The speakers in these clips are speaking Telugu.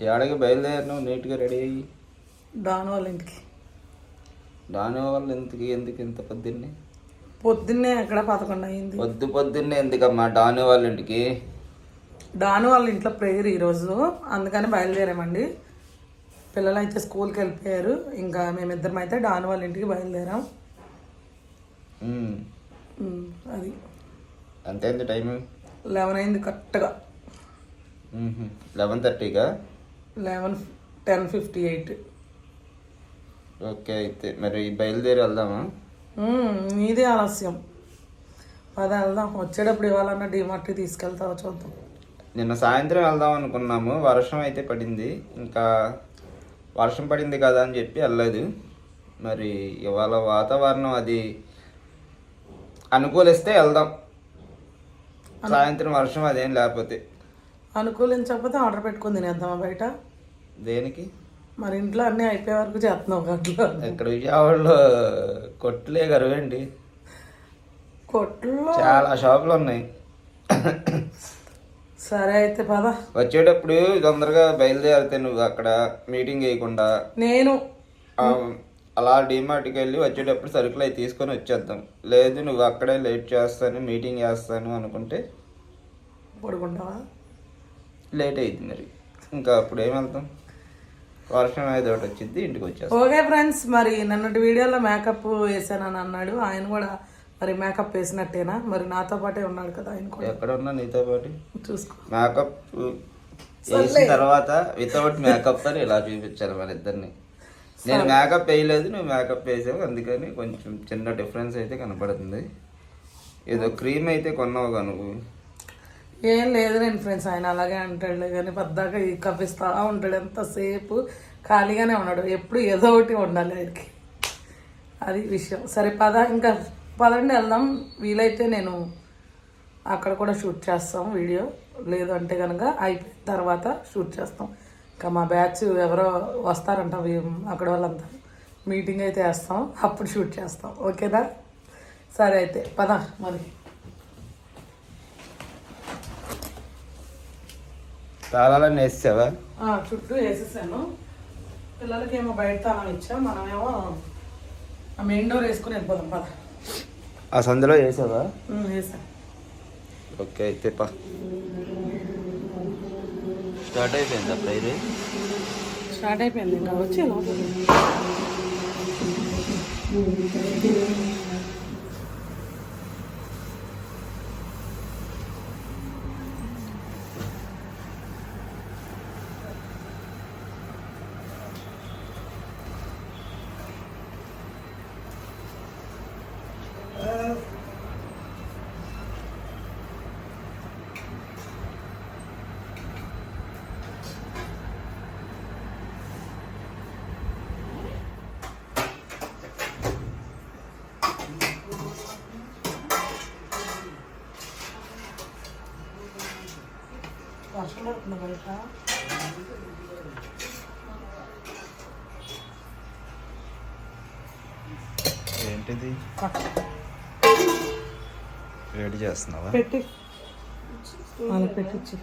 ఏడకి బయలుదేరినావు నీట్గా రెడీ అయ్యి. డాన్ వాళ్ళ ఇంటికి. దాని వల్ల ఎందుకు ఎందుకు ఇంత పొద్దున్నే? పొద్దున్నే ఎక్కడ పదకొండు అయింది. పొద్దు పొద్దున్నే ఎందుకమ్మా డాని వాళ్ళ ఇంటికి? డాను వాళ్ళ ఇంట్లో ప్రేయర్ ఈరోజు. అందుకని బయలుదేరామండి. పిల్లలు అయితే స్కూల్కి వెళ్ళిపోయారు. ఇంకా మేమిద్దరం అయితే డాను వాళ్ళ ఇంటికి బయలుదేరాం. ఉమ్. అది. ఎంత అయింది టైం లెవెన్ అయింది కరెక్ట్గా. Eleven థర్టీగా eleven ten fifty eight. Okay అయితే మరి బయలుదేరి వెళ్దామా? నీదే ఆలస్యం. పద వెళ్దాం. వచ్చేటప్పుడు ఇవ్వాలన్న డిమార్ట్కి తీసుకెళ్తావు చూద్దాం. నిన్న సాయంత్రం వెళ్దాం అనుకున్నాము. వర్షం అయితే పడింది. ఇంకా వర్షం పడింది కదా అని చెప్పి వెళ్ళలేదు. మరి ఇవాళ వాతావరణం అది అనుకూలిస్తే వెళ్దాం. సాయంత్రం వర్షం అదేం లేకపోతే. అనుకూలించకపోతే ఆర్డర్ పెట్టుకుని తినేద్దామా బయట? దేనికి? మరి ఇంట్లో అన్నీ అయిపోయే వరకు చేస్తున్నావు గంటలో. ఇక్కడ విజయవాడలో కొట్టులే గరువండి కొట్లో చాలా షాపులు ఉన్నాయి. సరే అయితే పద. వచ్చేటప్పుడు తొందరగా బయలుదేరితే నువ్వు అక్కడ మీటింగ్ వేయకుండా నేను. అలా డిమార్ట్కి వెళ్ళి వచ్చేటప్పుడు సరుకులు అవి తీసుకొని వచ్చేద్దాం. లేదు నువ్వు అక్కడే లేట్ చేస్తాను మీటింగ్ చేస్తాను అనుకుంటే పడుకుంటావా? లేట్ అయింది మరి. ఇంకా అప్పుడు ఏం వెళ్తాం? వర్షం ఏదో ఒకటి వచ్చింది ఇంటికి వచ్చేస్తాం. ఓకే ఫ్రెండ్స్ మరి నిన్నటి వీడియోలో మేకప్ వేసానని అన్నాడు. ఆయన కూడా మరి మేకప్ వేసినట్టేనా? మరి నాతో పాటే ఉన్నాడు కదా ఆయన కూడా. ఎక్కడ ఉన్నా నీతో పాటు? చూసుకో. మేకప్ వేసిన తర్వాత వితౌట్ మేకప్ అని ఇలా చూపించాలి మన ఇద్దరిని. నేను మేకప్ వేయలేదు నువ్వు మేకప్ వేసావు. అందుకని కొంచెం చిన్న డిఫరెన్స్ అయితే కనపడుతుంది. ఏదో క్రీమ్ అయితే కొన్నావుగా నువ్వు. ఏం లేదు ఫ్రెండ్స్ ఆయన అలాగే అంటాడు కానీ పెద్దగా ఈ కప్పిస్తా ఉంటాడు ఎంతసేపు ఖాళీగానే ఉన్నాడు. ఎప్పుడు ఏదో ఒకటి ఉండాలి ఆయనకి. అది విషయం. సరే పద. ఇంకా పదండి వెళ్దాం. వీలైతే నేను అక్కడ కూడా షూట్ చేస్తాం వీడియో. లేదు అంటే కనుక అయిపోయిన తర్వాత షూట్ చేస్తాం. ఇంకా మా బ్యాచ్ ఎవరో వస్తారంట అక్కడ వాళ్ళంతా. మీటింగ్ అయితే వేస్తాం. అప్పుడు షూట్ చేస్తాం. ఓకేనా? సరే అయితే పద మరి. తాళాలని వేసావా ఆ, చుట్టూ వేసేసాను. పిల్లలకి ఏమో బయట తాళం ఇచ్చా మనమేమో ఆ మెయిన్ డోర్ వేసుకుని వెళ్ళిపోదాం పద. ఆ సందులో వేసావా? ఓకే అయితే పా. స్టార్ట్ అయిపోయిందా ప్రైజ్? స్టార్ట్ అయిపోయింది ఇంకా వచ్చి. పడుతుంది బయట. ఏంటిది? వేడి చేస్తున్నావా? పెట్టి. అలా పెట్టించి.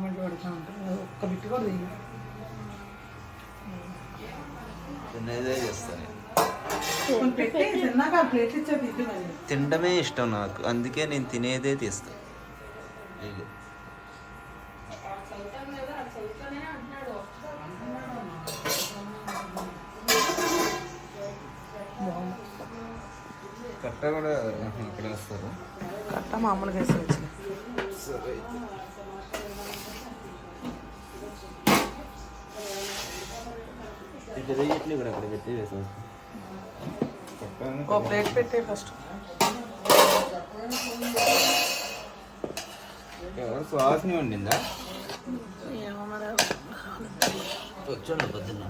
కామెంట్ పెడతా ఉంటాను ఒక్క బిట్టు కూడా మరి. తినడమే ఇష్టం నాకు. అందుకే నేను తినేదే తీస్తాను కూడా అక్కడ పెట్టి వేసాం. ఓ ప్లేట్ పెట్టే ఫస్ట్. ఎవరు సువాసన ఉండిందా వచ్చండి పొద్దున్న.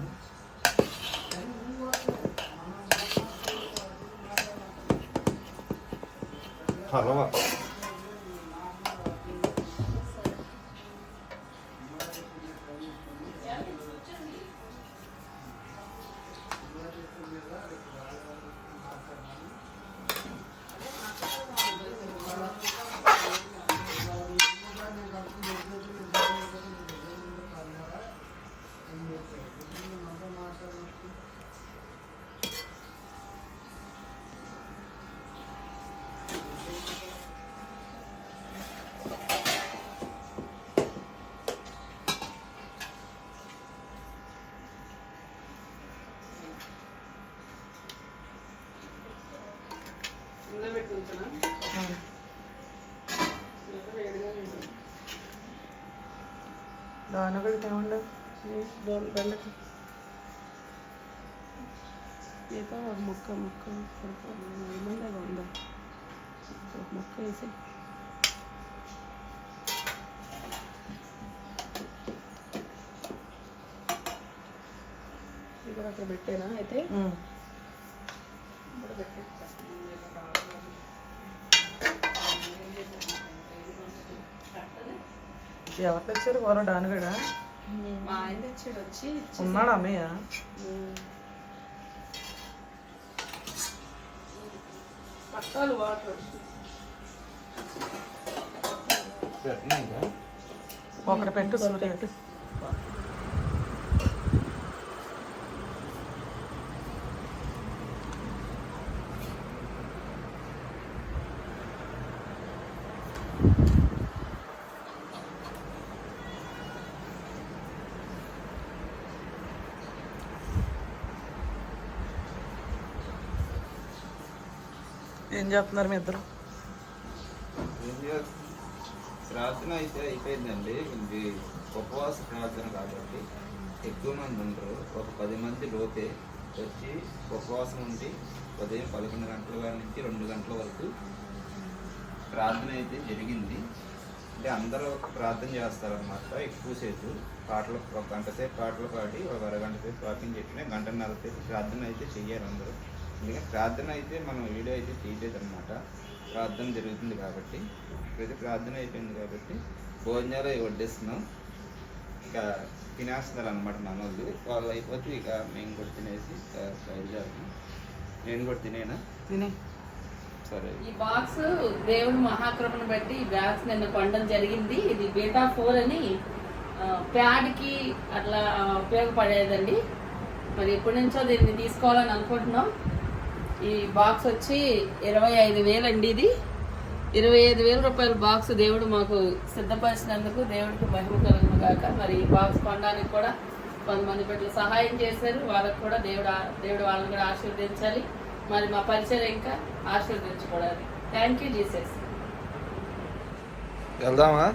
హలవా. దాని ఒకటి ఏముండదు వెళ్ళకి ఏదో ఒక ముక్క ముక్క ఏమన్నా ఉందా ఒక ముక్క వేసి ఇక్కడ అక్కడ పెట్టేనా అయితే ఎవరు తెచ్చారు ఎవరో డానుగడా మా ఆయన తెచ్చాడు వచ్చి ఉన్నాడు అమ్మయ్య? పట్టాలు వాటర్ ఒకటి పెట్టు సూర్య. ఏం చేస్తున్నారు మీ ఇద్దరు? ప్రార్థన అయితే అయిపోయిందండి. ఇది ఉపవాస ప్రార్థన కాబట్టి ఎక్కువ మంది ఉండరు. ఒక పది మంది లోతే వచ్చి ఉపవాసం ఉండి ఉదయం పదకొండు గంటల వారి నుంచి రెండు గంటల వరకు ప్రార్థన అయితే జరిగింది. అంటే అందరూ ప్రార్థన చేస్తారన్నమాట ఎక్కువసేపు. పాటలు ఒక గంట సేపు పాటలు పాడి ఒక అరగంట సేపు ప్రార్థన చెప్పిన గంటన్నర సేపు ప్రార్థన అయితే చెయ్యారు అందరూ. ఎందుకంటే ప్రార్థన అయితే మనం వీడియో అయితే చేయలేదు అనమాట ప్రార్థన జరుగుతుంది కాబట్టి. ఇప్పుడైతే ప్రార్థన అయిపోయింది కాబట్టి భోజనాలు వడ్డిస్తున్నాం. ఇక తినేస్తున్నారు అనమాట మనోళ్ళు వాళ్ళు. అయిపోతే ఇక మేము కూడా తినేసి బయలుదేరుతాం నేను కూడా తినేనా? తిని. సరే. ఈ బాక్స్ దేవుడి మహాక్రమను బట్టి ఈ బాక్స్ నిన్న కొనడం జరిగింది. ఇది బీటా ఫోర్ అని ప్యాడ్కి అట్లా ఉపయోగపడేదండి. మరి ఎప్పటి నుంచో దీన్ని తీసుకోవాలని అనుకుంటున్నాం. ఈ బాక్స్ వచ్చి ఇరవై ఐదు వేలండి ఇది. ఇరవై ఐదు వేల రూపాయల బాక్స్ దేవుడు మాకు సిద్ధపరిచినందుకు దేవుడికి మహిమ కలుగును గాక. మరి ఈ బాక్స్ కొనడానికి కూడా కొంతమంది బిడ్డలు సహాయం చేశారు. వాళ్ళకు కూడా దేవుడు దేవుడు వాళ్ళని కూడా ఆశీర్వదించాలి. మరి మా పరిచయం ఇంకా ఆశీర్వదించుకోవడానికి. థ్యాంక్ యూ జీసస్ వెళ్దామా?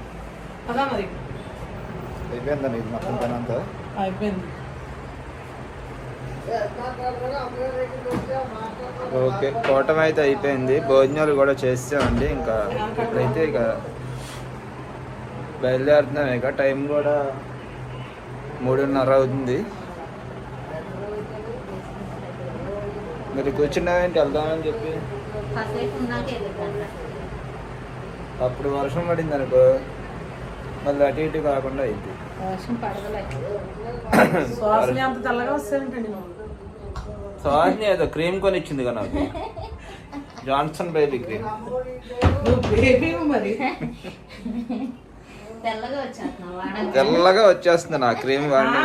ఇది మొత్తం పని అంతా? అయిపోయింది. ఓకే కూటమి అయితే అయిపోయింది. భోజనాలు కూడా చేసామండి ఇంకా. ఇప్పుడైతే ఇక బయలుదేరుతున్నాం ఇక. టైం కూడా మూడున్నర అవుతుంది. మీరు కూర్చున్నావేంటి వెళ్దామని చెప్పి. అప్పుడు వర్షం పడింది అనుకో మళ్ళీ అటు ఇటు కాకుండా అయింది వర్షం పడవలే శ్వాసని అంత తెల్లగా వస్తాయంటండి సార్ని ఏదో క్రీమ్ కొని ఇచ్చింది కదా నాకు. జాన్సన్ బేబీ క్రీమ్ తెల్లగా వచ్చేస్తుంది నా క్రీమ్ వాడిని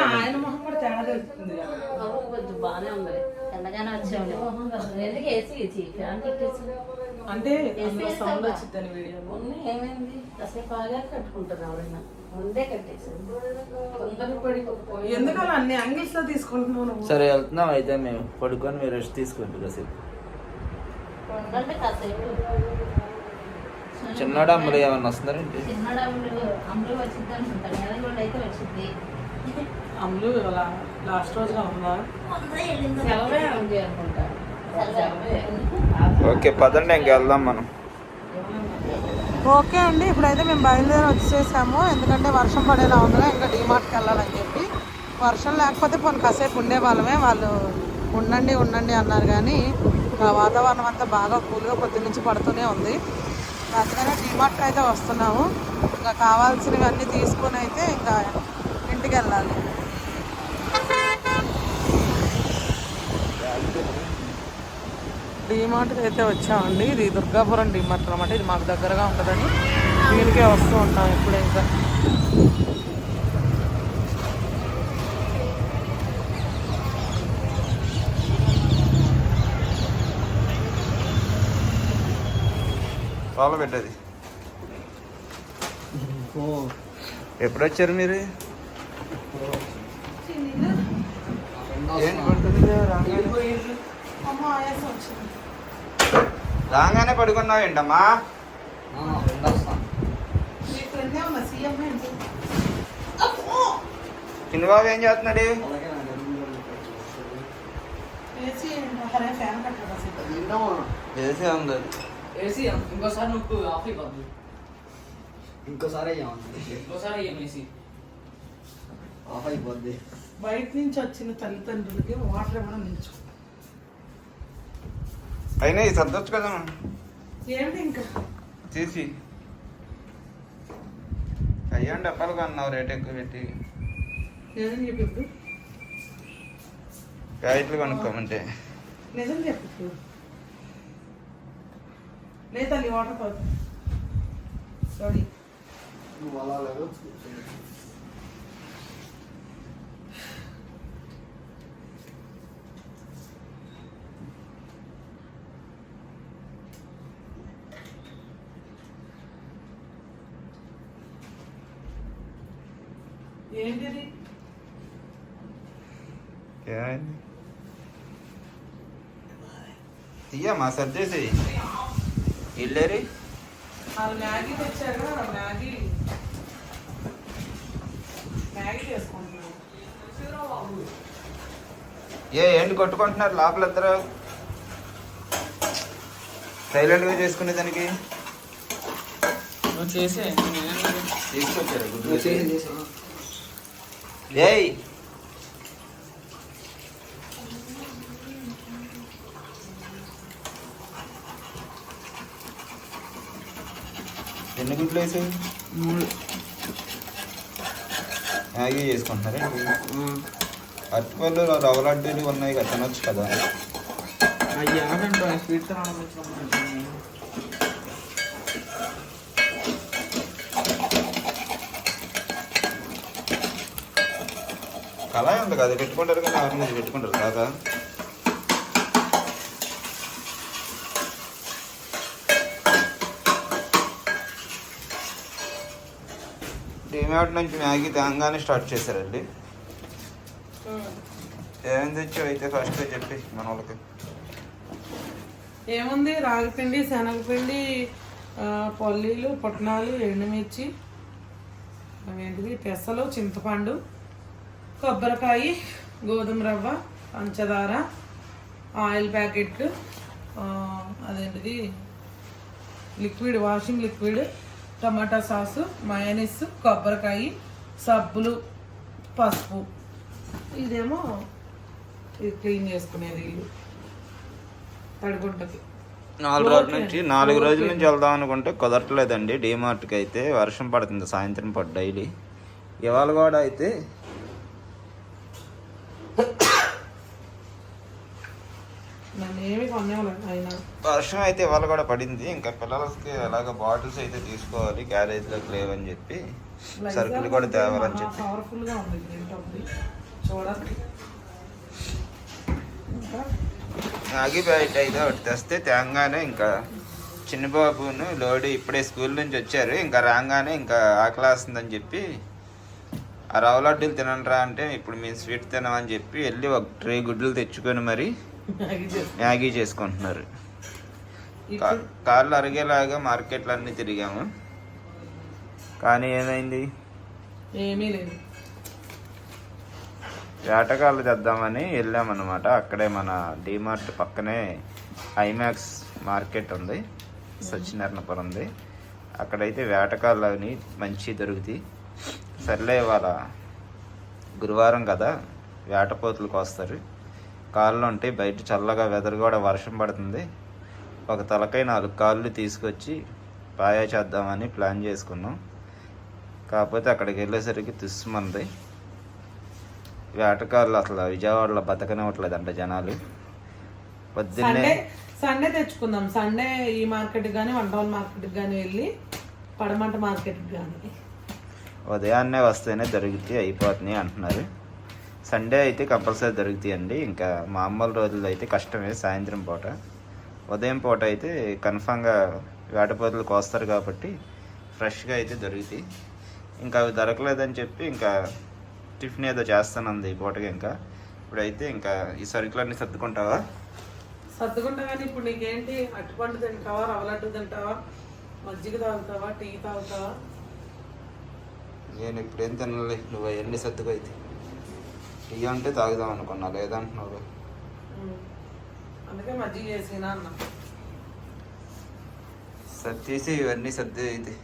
అంటే అందులో సౌండ్ వచ్చిందని వీడియో మొన్న ఏమైంది? కాసేపు ఆగా కట్టుకుంటారు ఎవరైనా. ముందే ఎందుకలా అన్ని యాంగిల్స్లో తీసుకుంటున్నావు నువ్వు? సరే వెళ్తున్నాం అయితే మేము. పడుకొని మీరు రెస్ట్ తీసుకోండి కాసేపు. ఉండండి కాసేపు. చిన్నోడు అమ్మలు ఏమన్నా వస్తున్నారండి చిన్నడు అమ్ములు అమ్ములు వచ్చింది అనుకుంటాను ఎదగోళ్ళు అయితే వచ్చింది అమ్ములు లాస్ట్ రోజుగా ఉందా? ముందే వెళ్ళింది సెలవే ఉంది అనుకుంటా. ఓకే పదండి ఇంక వెళ్దాం మనం. ఓకే అండి ఇప్పుడైతే మేము బయలుదేరి వచ్చేసాము. ఎందుకంటే వర్షం పడేలా ఉందిగా ఇంకా డీమార్ట్కి వెళ్ళాలని చెప్పి. వర్షం లేకపోతే పోనీ కాసేపు ఉండే వాళ్ళమే వాళ్ళు ఉండండి ఉండండి అన్నారు కానీ వాతావరణం అంతా బాగా కూల్గా పొద్దు నుంచి పడుతూనే ఉంది. అందుకనే డిమార్ట్కి అయితే వస్తున్నాము. ఇంకా కావాల్సినవన్నీ తీసుకొని అయితే ఇంకా ఇంటికి వెళ్ళాలి. డిమార్ట్కి అయితే వచ్చామండి. ఇది దుర్గాపురం డిమార్ట్ అనమాట ఇది మాకు దగ్గరగా ఉంటుందని దీనికే వస్తూ ఉంటాం ఇప్పుడు ఇంకా. పెట్టది ఎప్పుడు వచ్చారు మీరు? ఏంటి పడుతుంది రాగానే? పడుకున్నావు ఏంటమ్మా? చిన్న బాబు ఏం చేస్తున్నాడు? ఏసీ ఉంది? ఏసీ ఇంకోసారి నువ్వు ఆఫ్ అయిపోద్ది ఇంకోసారి ఇంకోసారి ఏం ఏసీ. ఆఫ్ అయిపోద్ది. బయట నుంచి వచ్చిన తల్లిదండ్రులకి వాటర్ ఇవ్వడం నిల్చు అయినా ఇది సర్దొచ్చు కదా ఏంటి ఇంకా? తీసి. అయ్యా డబ్బాలు కొన్నావు రేట్ ఎక్కువ పెట్టి. ప్యాకెట్లు కొనుక్కోమంటే. నిజం చెప్పు ఇప్పుడు. లే తల్లి వాటర్ సారీ ఏంటిది? తీయమ్మా సర్దేసి ఇల్లేరి? వాళ్ళు మ్యాగీ తెచ్చారు కదా మ్యాగీ. మ్యాగీ చేసుకుంటున్నాను. ఏ ఏంటి కొట్టుకుంటున్నారు లోపల ఇద్దరు సైలెంట్గా చేసుకునే దానికి? నువ్వు చేసే తీసుకొచ్చారు ఏయ్ ఎన్ని గుడ్లు వేసి మ్యాగీ చేసుకుంటున్నారా అరటిపళ్ళు రవ్వ లడ్డూలు ఉన్నాయి కదా తినొచ్చు కదా? అయ్యా స్వీట్ తినాలి కళాయి ఉంది కదా పెట్టుకుంటారు కానీ ఎవరి మీద పెట్టుకుంటారు కాదా. డిమార్ట్ నుంచి మ్యాగీ తేగానే స్టార్ట్ చేశారండి. ఏం తెచ్చావు అయితే ఫస్ట్ చెప్పి మన వాళ్ళకి? ఏముంది? రాగిపిండి శనగపిండి పల్లీలు పుట్నాలు ఎండుమిర్చి అవేంటిది పెసలు చింతపండు. కొబ్బరికాయ గోధుమ రవ్వ పంచదార ఆయిల్ ప్యాకెట్ అదేంటిది? లిక్విడ్ వాషింగ్ లిక్విడ్ టమాటా సాసు మయనీస్ కొబ్బరికాయ సబ్బులు పసుపు. ఇదేమో ఇది క్లీన్ చేసుకునేది ఇల్లు. తడిగుంటకి నాలుగు రోజుల నుంచి నాలుగు రోజుల నుంచి వెళ్దాం అనుకుంటే కుదరట్లేదండి. డిమార్ట్కి అయితే వర్షం పడుతుంది సాయంత్రం పడు డైలీ. ఇవాళ కూడా అయితే నన్ను ఏమి కొనేవాళ్ళు అయినా వర్షం అయితే ఇవాళ కూడా పడింది. ఇంకా పిల్లలకి అలాగ బాటిల్స్ అయితే తీసుకోవాలి క్యారేజ్లోకి లేవని చెప్పి. సరుకులు కూడా తేవాలని చెప్పి. పవర్ఫుల్గా ఉంది ఏంటో అది. చూడండి ఇంకా? మ్యాగీ ప్యాకెట్ అయితే ఒకటి తెస్తే తేంగానే ఇంకా చిన్నబాబును లోడి ఇప్పుడే స్కూల్ నుంచి వచ్చారు. ఇంకా రాగానే ఇంకా ఆకలి వేస్తుందని చెప్పి ఆ రవ్వ లడ్డూలు తినండిరా అంటే ఇప్పుడు మేము స్వీట్ తినమని చెప్పి వెళ్ళి ఒక ట్రే గుడ్లు తెచ్చుకొని మరి మ్యాగీ చేసుకుంటున్నారు. కా- ఇప్పుడు కాళ్ళు అరిగేలాగా మార్కెట్లు అన్నీ తిరిగాము. కానీ ఏమైంది? ఏమీ లేదు. వేటగాళ్ళు తెద్దామని వెళ్ళామన్నమాట. అక్కడే మన డిమార్ట్ పక్కనే ఐమాక్స్ మార్కెట్ ఉంది. సత్యనారాయణపురం ఉంది. అక్కడైతే వేటకాళ్ళు అవి మంచి దొరుకుతాయి. సర్లే ఇవాళ గురువారం కదా వేటపోతులకు వస్తారు కాళ్ళు ఉంటాయి బయట చల్లగా వెదర్ కూడా వర్షం పడుతుంది. ఒక తలకై నాలుగు కాళ్ళు తీసుకొచ్చి పాయా చేద్దామని ప్లాన్ చేసుకున్నాం. కాకపోతే అక్కడికి వెళ్ళేసరికి తుస్సుమంది వేటకాళ్ళు అసలు విజయవాడలో బతకనివ్వట్లేదంట అంట జనాలు. పొద్దున్నే సండే తెచ్చుకుందాం. సండే ఈ మార్కెట్ కానీ వన్ టౌన్ మార్కెట్ కానీ వెళ్ళి పడమంట మార్కెట్ కానీ ఉదయాన్నే వస్తేనే దొరుకుతాయి అయిపోతున్నాయి అంటున్నారు. సండే అయితే కంపల్సరీ దొరుకుతాయి అండి ఇంకా మామూలు రోజుల్లో అయితే కష్టమే సాయంత్రం పూట. ఉదయం పూట అయితే కన్ఫామ్గా వేటపోతులు కోస్తారు కాబట్టి ఫ్రెష్గా అయితే దొరుకుతాయి. ఇంకా అవి దొరకలేదని చెప్పి ఇంకా టిఫిన్ ఏదో చేస్తానంది ఈ పూటకి ఇంకా. ఇప్పుడైతే ఇంకా ఈ సరుకులన్నీ సర్దుకుంటావా? సర్దుకుంటా కానీ ఇప్పుడు నీకేంటి? అట్టుపండు తింటావా? రవ్వ తింటావా? మజ్జిగ తాగుతావా? టీ తాగుతావా? నేను ఇప్పుడేం తినలే? నువ్వు అవన్నీ సర్దుకు అయితే? టీ అంటే తాగుదాం అనుకున్నా లేదంటున్నావు. అందుకే మజ్జిగ చేసినా అన్న. సర్దేసి ఇవన్నీ సర్ది అయితే.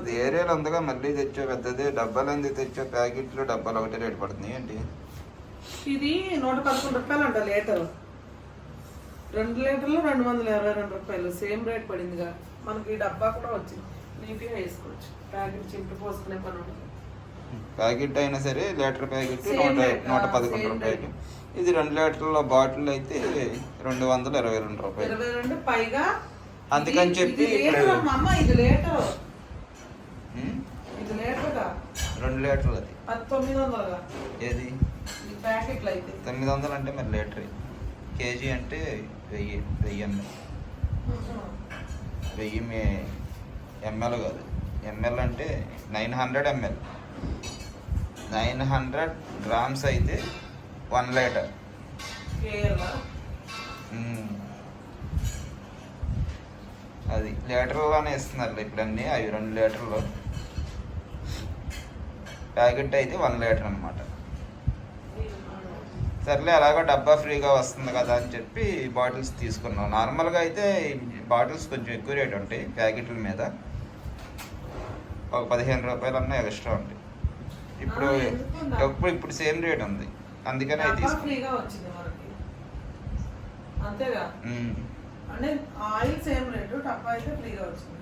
ఇది ఏరియాలో ఉందిగా మళ్ళీ తెచ్చో పెద్దది. డబ్బాలు ఎందుకు తెచ్చో ప్యాకెట్లు డబ్బాలు ఒకటే రేటు పడుతున్నాయి ఏంటి? ఇది నూట పదకొండు రూపాయలు అంట లీటర్. రెండు లీటర్లు రెండు వందల ఇరవై రెండు రూపాయలు. సేమ్ రేట్ పడిందిగా. మనకి ఈ డబ్బా కూడా వచ్చింది. నీట్గా వేసుకోవచ్చు. ప్యాకెట్ చింపి పోసుకునే పని ఉండదు. ప్యాకెట్ అయినా సరే లీటర్ ప్యాకెట్ నూట నూట పదకొండు రూపాయలు ఇది రెండు లీటర్ల బాటిల్ అయితే రెండు వందల ఇరవై రెండు రూపాయలు. ఇరవై రెండు పైగా అందుకని చెప్పి ఇది లీటర్ ఇది లీటర్గా. రెండు లీటర్లు అది. తొమ్మిది వందలుగా. ఏది? ఈ ప్యాకెట్లు అయితే. తొమ్మిది వందలు అంటే మరి లీటర్. కేజీ అంటే వెయ్యి వెయ్యి ఎంఎల్. వెయ్యి ఎంఎల్ కాదు. ఎంఎల్ అంటే nine hundred ML nine hundred grams అయితే వన్ లీటర్. అది లీటర్లోనే ఇస్తున్నారు ఇప్పుడు అన్నీ అవి రెండు లీటర్లు. ప్యాకెట్ అయితే వన్ లీటర్ అనమాట సర్లే అలాగో డబ్బా ఫ్రీగా వస్తుంది కదా అని చెప్పి బాటిల్స్ తీసుకున్నాం. నార్మల్గా అయితే బాటిల్స్ కొంచెం ఎక్కువ రేట్ ఉంటాయి ప్యాకెట్ల మీద. ఒక పదిహేను రూపాయలు అన్నా ఎక్స్ట్రా ఉంటాయి. ఇప్పుడు ఎందుకు? ఇప్పుడు ఇప్పుడు సేమ్ రేట్ ఉంది. అందుకని అవి డబ్బా తీసుకున్నాం ఫ్రీగా వచ్చింది మనకి. అంతేగా? మ్మ్. అంటే ఆయిల్ సేమ్ రేటు డబ్బా అయితే ఫ్రీగా వచ్చింది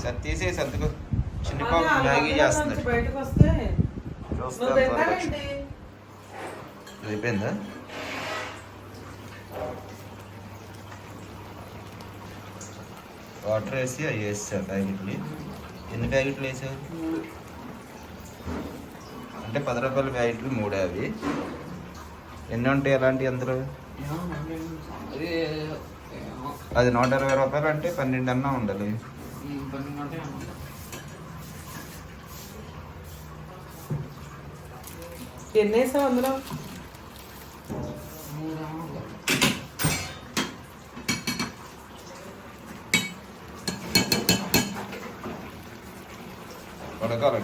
సరే తీసే సర్దుకో చిన్న అదే పాప ఆ మ్యాగీ డబ్బాలో చేస్తున్నాడు నుంచి బయటకు వస్తే చూస్తా నువ్వు త్వరగా. తింటావేంటి అయిపోయిందా వాటర్ వేసి అవి వేసా ప్యాకెట్లు. ఎన్ని ప్యాకెట్లు వేసావు? అంటే పది రూపాయల ప్యాకెట్లు మూడే అవి. ఎన్ని ఉంటాయి అలాంటివి అందులో? అది నూట ఇరవై రూపాయలు అంటే పన్నెండు అన్నా ఉండాలి. ఎన్ని వేసావు అందులో? ఉడకాలి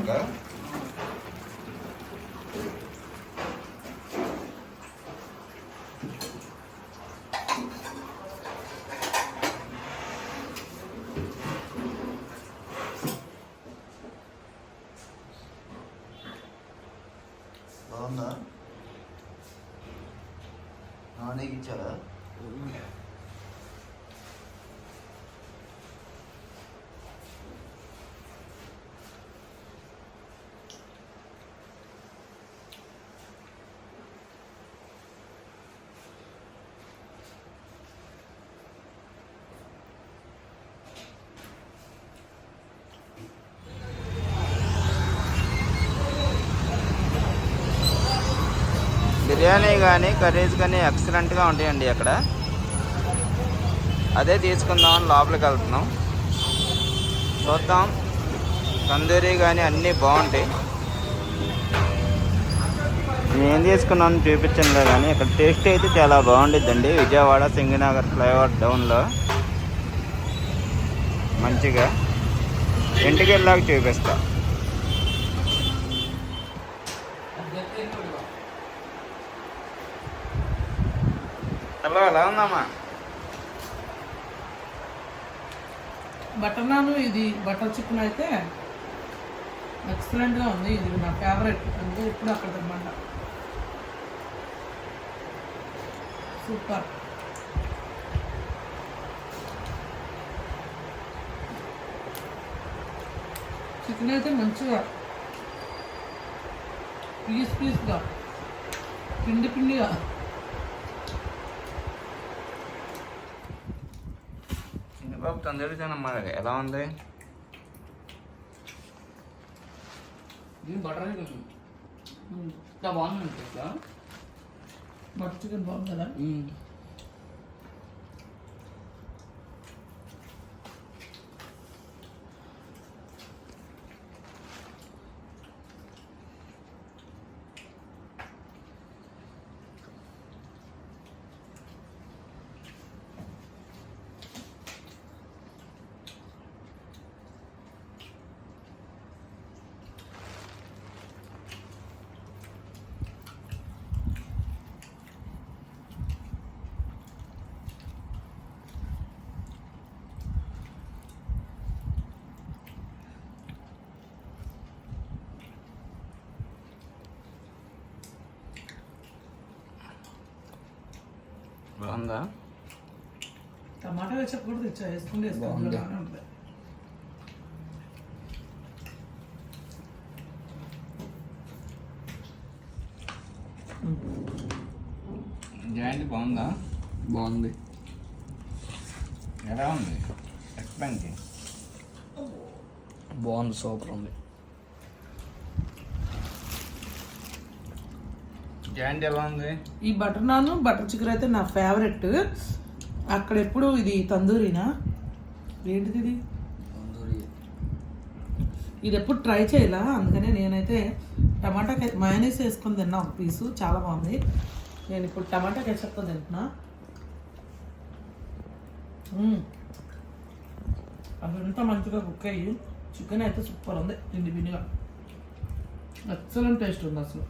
బిర్యానీ కానీ కర్రీస్ కానీ ఎక్సలెంట్గా ఉంటాయండి అక్కడ. అదే తీసుకుందామని లోపలికి వెళ్తున్నాం. చూద్దాం. తందూరి కానీ అన్నీ బాగుంటాయి. నేను ఏం తీసుకున్నాను చూపించనులే కానీ ఇక్కడ టేస్ట్ అయితే చాలా బాగుండిద్దండి. విజయవాడ సింగనగర్ ఫ్లైఓవర్ డౌన్లో మంచిగా. ఇంటికి వెళ్ళాక చూపిస్తాను హలో ఎలా ఉందమ్మా. బటర్ నాన్ ఇది బటర్ చికెన్ అయితే ఎక్సలెంట్గా ఉంది. ఇది నా ఫేవరెట్. అంటే ఇప్పుడు అక్కడ తినమాట. సూపర్. చికెన్ అయితే మంచిగా పీస్ పీస్గా పిండి పిండిగా. బాబు తందూరి తినమ్మా ఎలా ఉంది? బటర్ బాగుంది బటర్ చికెన్ బాగుంది బాగుందా. టమాటా వేసాక కూడా తెచ్చా వేసుకుంటే ఉంటుంది. జాయింట్ బాగుందా? బాగుంది. ఎలా ఉంది? ఎక్స్ప్లెయిన్ చేయి. బాగుంది సూపర్ ఉంది. జాయింట్ ఎలా ఉంది? ఈ బటర్ నాన్ బటర్ చికెన్ అయితే నా ఫేవరెట్. అక్కడ ఎప్పుడు ఇది తందూరినా? ఏంటిది ఇది? ఇది ఎప్పుడు ట్రై చేయాల? అందుకనే నేనైతే టమాటా మయోనీస్ వేసుకొని తిన్నా ఒక పీసు. చాలా బాగుంది. నేను ఇప్పుడు టమాటా కెచప్తో తింటున్నా. మ్మ్. అది ఎంత మంచిగా కుక్ అయ్యి చికెన్ అయితే సూపర్ ఉంది పిండిగా. ఎక్సలెంట్ టేస్ట్ ఉంది అసలు.